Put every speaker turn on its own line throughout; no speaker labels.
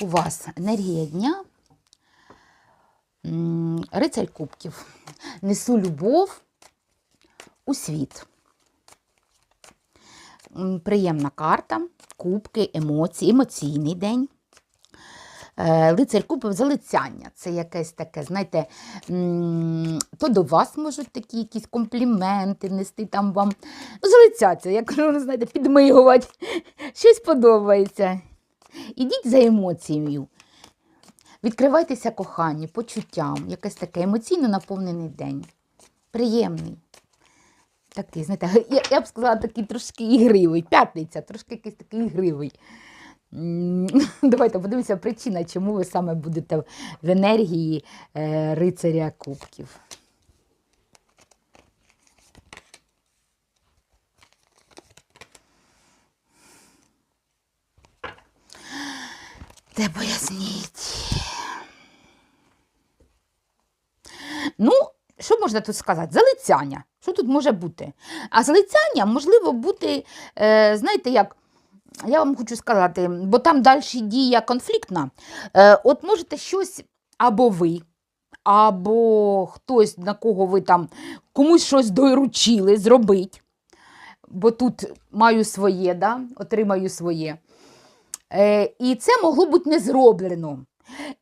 у вас енергія дня, рицарь кубків. Несу любов у світ. Приємна карта, кубки, емоції, емоційний день. Е, Лицар кубів залицяння. Це якесь таке, знаєте, то до вас можуть такі якісь компліменти нести там вам. Ну, залицяться, як ну, знаєте, підмигувати. Щось подобається. Ідіть за емоцією. Відкривайтеся коханню, почуттям, якийсь такий емоційно наповнений день. Приємний. Такий, знаєте, я, я б сказала, такий трошки ігривий. П'ятниця, трошки якийсь такий ігривий. Давайте подивимося причина, чому ви саме будете в енергії е, рицаря кубків. Де поясніть? Ну, що можна тут сказати? Залицяння. Що тут може бути? А залицяння можливо бути, е, знаєте, як. Я вам хочу сказати, бо там далі дія конфліктна. Е, от можете щось або ви, або хтось, на кого ви там комусь щось доручили зробити, бо тут маю своє, да? отримаю своє. Е, і це могло бути не зроблено.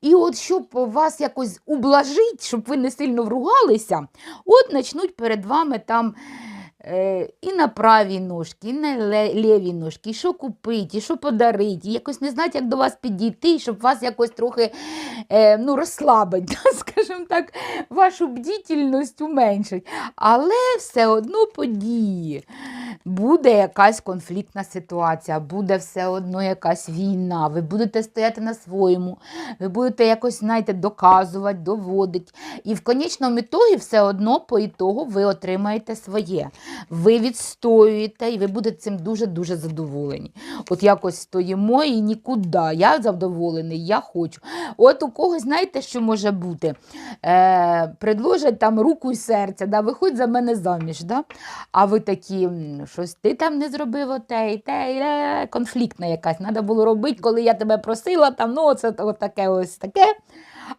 І от щоб вас якось ублажити, щоб ви не сильно вругалися, от почнуть перед вами там і на правій ножки, і на лівій ножки, і що купити, і що подарити, і якось не знають, як до вас підійти, щоб вас якось трохи е, ну, розслабити, скажімо так, вашу бдітельність уменшить. Але все одно події. Буде якась конфліктна ситуація, буде все одно якась війна, ви будете стояти на своєму, ви будете якось, знаєте, доказувати, доводити. І в конечному ітогі все одно по ітогу ви отримаєте своє. Ви відстоюєте, і ви будете цим дуже-дуже задоволені. От якось стоїмо і нікуди. Я задоволений, я хочу. От у когось, знаєте, що може бути? Е, предложать там руку і серце, да, виходь за мене заміж. Да? А ви такі, щось ти там не зробив оте, і те, і те, конфліктна якась. Треба було робити, коли я тебе просила, там, ну, це от таке ось таке.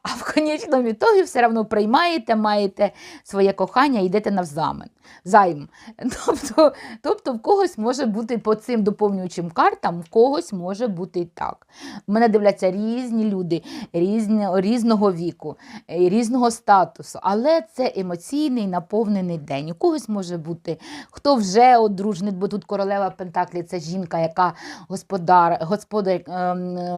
А в конечному ітогі все одно приймаєте, маєте своє кохання йдете навзамен. Займ. Тобто, тобто в когось може бути по цим доповнюючим картам, в когось може бути і так. У мене дивляться різні люди, різні, різного віку, е, різного статусу, але це емоційний наповнений день. У когось може бути, хто вже одружений, бо тут королева Пентаклі це жінка, яка господар, господар ем,